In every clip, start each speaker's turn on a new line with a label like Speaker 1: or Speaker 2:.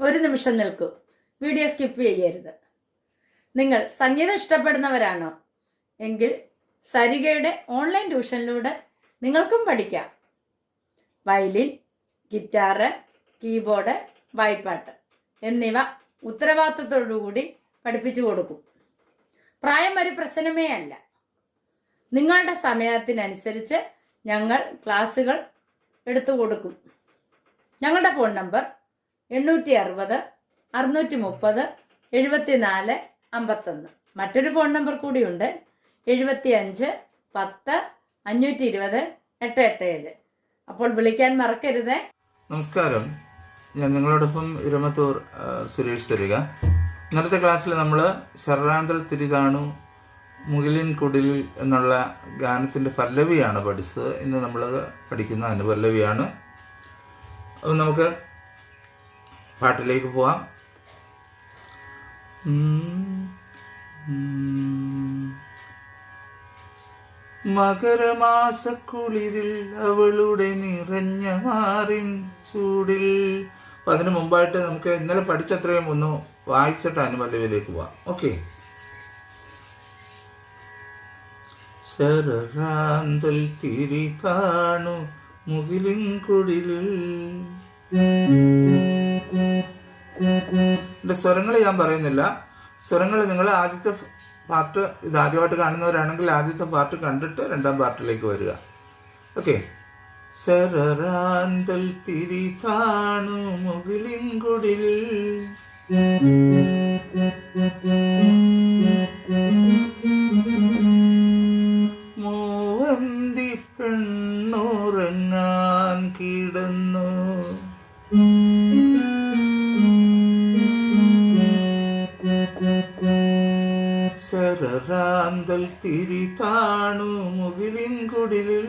Speaker 1: ഒരു നിമിഷം നിൽക്കൂ. വീഡിയോ സ്കിപ്പ് ചെയ്യരുത്. നിങ്ങൾ സംഗീതം ഇഷ്ടപ്പെടുന്നവരാണോ? എങ്കിൽ സരികയുടെ ഓൺലൈൻ ട്യൂഷനിലൂടെ നിങ്ങൾക്കും പഠിക്കാം. വയലിൻ ഗിറ്റാറ് കീബോർഡ് വായ്പാട്ട് എന്നിവ ഉത്തരവാദിത്തത്തോടുകൂടി പഠിപ്പിച്ചു കൊടുക്കും. പ്രായം ഒരു പ്രശ്നമേ അല്ല. നിങ്ങളുടെ സമയത്തിനനുസരിച്ച് ഞങ്ങൾ ക്ലാസ്സുകൾ എടുത്തു കൊടുക്കും. ഞങ്ങളുടെ ഫോൺ നമ്പർ എണ്ണൂറ്റി അറുപത് അറുന്നൂറ്റി മുപ്പത് എഴുപത്തിനാല് അമ്പത്തൊന്ന്. മറ്റൊരു ഫോൺ നമ്പർ കൂടിയുണ്ട്. എഴുപത്തി അഞ്ച് പത്ത് അഞ്ഞൂറ്റി ഇരുപത് എട്ട് എട്ട് ഏഴ് അപ്പോൾ വിളിക്കാൻ മറക്കരുതേ.
Speaker 2: നമസ്കാരം. ഞാൻ നിങ്ങളോടൊപ്പം ഇരമത്തൂർ സുരേഷ് തരിക. ഇന്നത്തെ ക്ലാസ്സിൽ നമ്മൾ ശരണാന്തൽ തിരിതാണു മുകിലിൻ കുടിലിൽ എന്നുള്ള ഗാനത്തിന്റെ പല്ലവിയാണ് പഠിച്ചത്. ഇന്ന് നമ്മൾ പഠിക്കുന്ന അനുപല്ലവിയാണ്. അപ്പം നമുക്ക് പാട്ടിലേക്ക് പോവാം. മകരമാസക്കുളിരിൽ അവളുടെ നിറഞ്ഞ മാറിൻ ചൂടിൽ. അതിന് മുമ്പായിട്ട് നമുക്ക് ഇന്നലെ പഠിച്ചത്രയും ഒന്ന് വായിച്ചിട്ട് അനുമല്ലവിലേക്ക് പോവാം. ഓക്കെ. ശരറാന്തൽ തിരി താണു മുകിലിൻ കുടിലിൽ എന്റെ സ്വരങ്ങൾ ഞാൻ പറയുന്നില്ല. സ്വരങ്ങൾ നിങ്ങൾ ആദ്യത്തെ പാർട്ട് ഇത് ആദ്യമായിട്ട് കാണുന്നവരാണെങ്കിൽ ആദ്യത്തെ പാർട്ട് കണ്ടിട്ട് രണ്ടാം പാർട്ടിലേക്ക് വരിക. ഓക്കെ. സരറാന്തൽ തിരി താണു മുകളിൻ കുടിലിൽ താണു മുകിലിൻ കുടിലിൽ.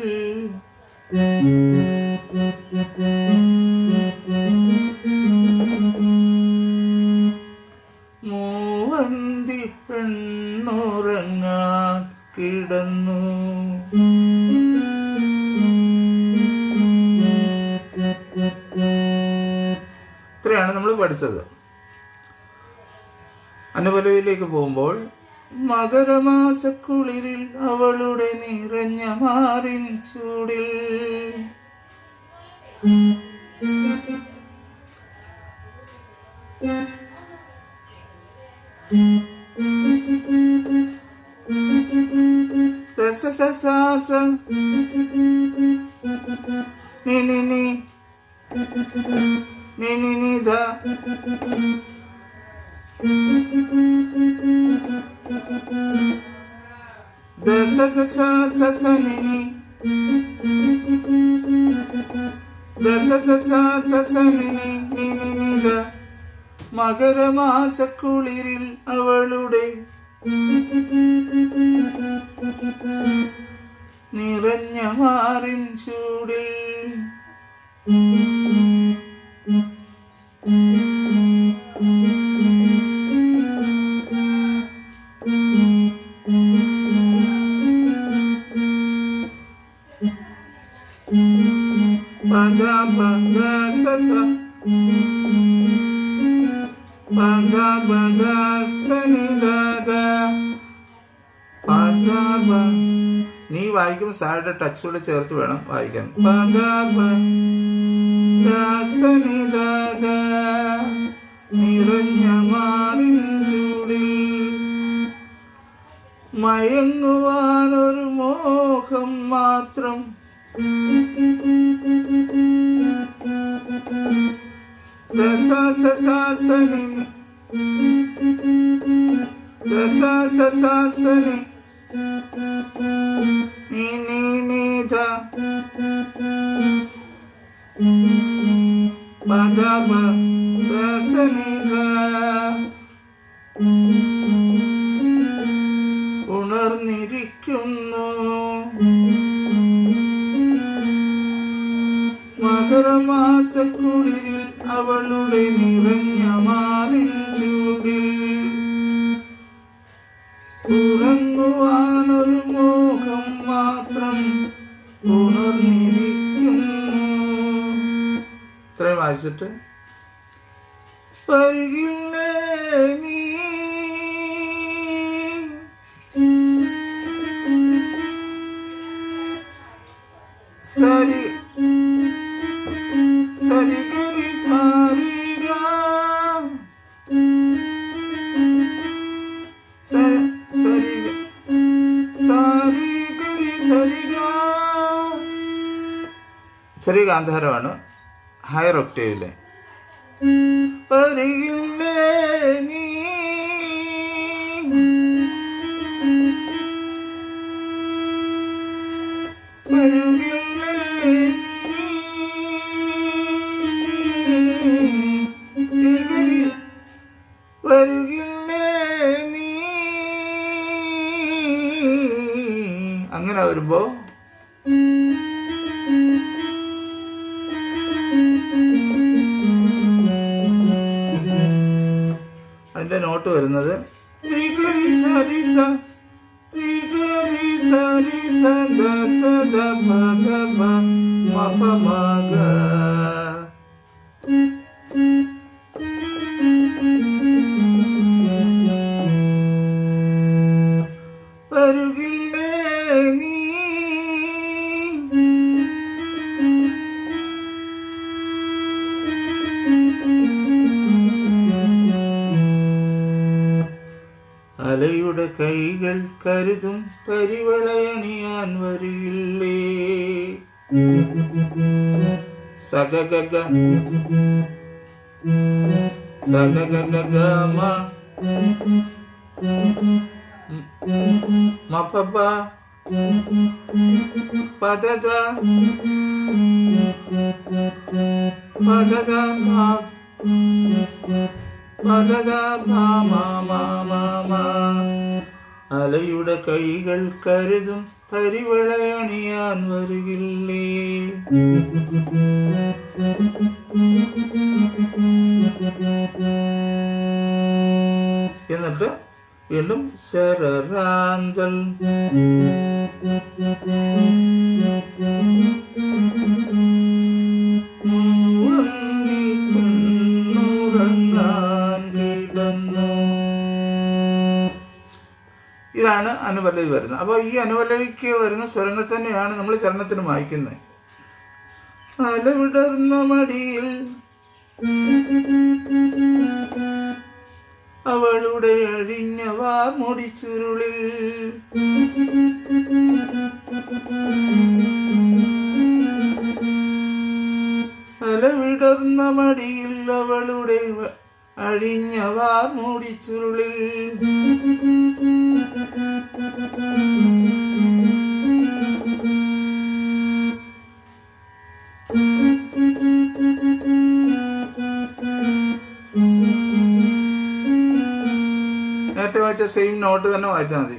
Speaker 2: മൂവന്തി പെണ്ണുറങ്ങാ കിടന്നു. ഇത്രയാണ് നമ്മൾ പഠിച്ചത്. അനുപലവിലേക്ക് പോകുമ്പോൾ മകരമാസക്കുളിരിൽ അവളുടെ നിറഞ്ഞ മാറിൻ ചൂടിൽ. ദസസസാസ നി മകരമാസക്കുളിരിൽ അവളുടെ നിറഞ്ഞ മാറിൻ ചൂടിൽ വായിക്കുമ്പോൾ ടച്ച് കൂടെ ചേർത്ത് വേണം വായിക്കാൻ. നിറഞ്ഞ മാറിൻ ചൂടിൽ മയങ്ങുവാനൊരു മോഹം മാത്രം. ധ ഉണർന്നിരിക്കുന്നു. മകരമാസക്കുളിരിൽ അവളുടെ നിറഞ്ഞ മാറിൻ ഇത്രയും വായിച്ചിട്ട്? വരുകില്ലേ നീ? സരി സരി ഗരി സരി ഗ സ- സരി ഹയർ ഒക്ടേവിലെ നീ അതിന്റെ നോട്ട് വരുന്നത്. സ സ ദ മ മ മ മ ഗ. കരുതും പരിവളയണിയാൻ വരില്ലേ സഗഗഗ സഗഗഗമ മപപ പദദ പദദ മ പദദ മാ മാ മാ മ. അലയുടെ കൈകൾ കരുതും തരിവളയണിയാൻ വരുകില്ലേ. എന്നിട്ട് വീണ്ടും ശരറാന്തൽ ഇതാണ് അനുപല്ലവി വരുന്നത്. അപ്പോൾ ഈ അനുപല്ലവിക്ക് വരുന്ന സ്വരങ്ങൾ തന്നെയാണ് നമ്മൾ ചരണത്തിന് വായിക്കുന്നത് അലവിടർന്ന മടിയിൽ അവളുടെ അഴിഞ്ഞ വാർമുടി ചുരുളിൽ അലവിടർന്ന മടിയിൽ അവളുടെ വ- മൂടിച്ചുരുളിൽ. ചുരുളിൽ നേരത്തെ വായിച്ച സെയിം നോട്ട് തന്നെ വായിച്ചാൽ മതി.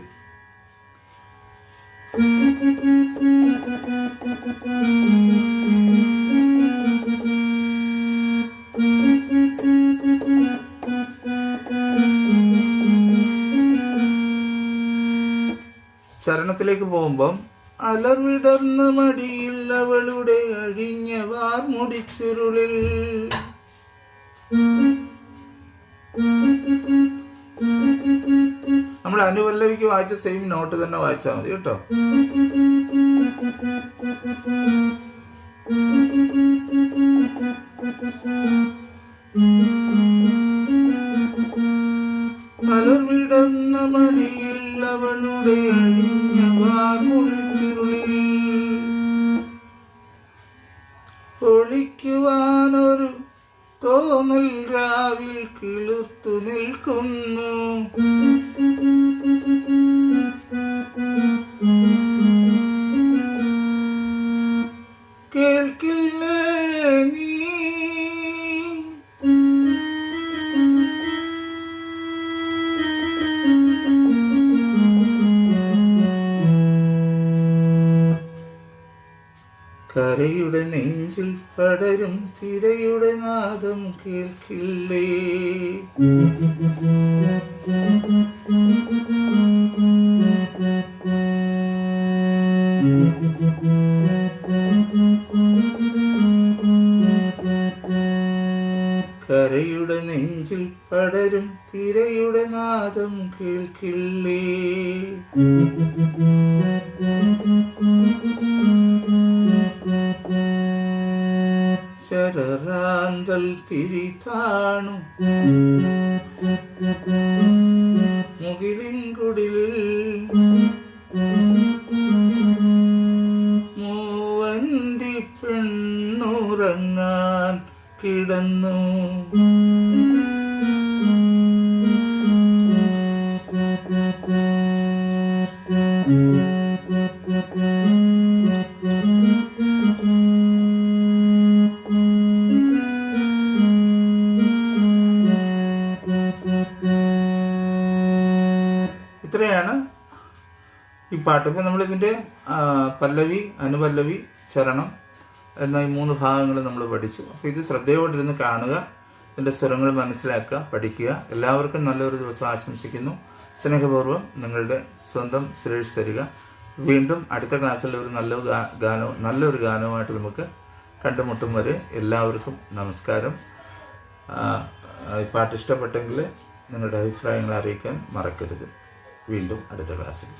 Speaker 2: ചരണത്തിലേക്ക് പോകുമ്പം അലർവിടർന്ന മടിയിൽ അവളുടെ അഴിഞ്ഞ വാർമുടിച്ചുരുളിൽ നമ്മൾ അനുപല്ലവിക്ക് വായിച്ച സെയിം നോട്ട് തന്നെ വായിച്ചാൽ മതി കേട്ടോ. മലർവിടന്ന തോന്നൽ രാവിൽ കിളുത്തു നിൽക്കുന്നു. കരയുടെ നെഞ്ചിൽ പടരും തിരയുടെ നാദം കേൾക്കില്ലേ? കരയുടെ നെഞ്ചിൽ പടരും തിരയുടെ നാദം കേൾക്കില്ലേ? തിരിതാണു. മുകിലിൻകുടിൽ പാട്ട്. ഇപ്പം നമ്മളിതിന്റെ പല്ലവി അനുപല്ലവി ചരണം എന്ന ഈ മൂന്ന് ഭാഗങ്ങൾ നമ്മൾ പഠിച്ചു. അപ്പോൾ ഇത് ശ്രദ്ധയോടിരുന്ന് കാണുക ഇതിന്റെ സ്വരങ്ങൾ മനസ്സിലാക്കുക പഠിക്കുക. എല്ലാവർക്കും നല്ലൊരു ദിവസം ആശംസിക്കുന്നു. സ്നേഹപൂർവം നിങ്ങളുടെ സ്വന്തം സുരേഷ് തരിക. വീണ്ടും അടുത്ത ക്ലാസ്സിൽ ഒരു നല്ല ഗാനവും നല്ലൊരു ഗാനവുമായിട്ട് നമുക്ക് കണ്ടുമുട്ടും വരെ എല്ലാവർക്കും നമസ്കാരം. പാട്ട് ഇഷ്ടപ്പെട്ടെങ്കിൽ നിങ്ങളുടെ അഭിപ്രായങ്ങൾ അറിയിക്കാൻ മറക്കരുത്. വീണ്ടും അടുത്ത ക്ലാസ്സിൽ.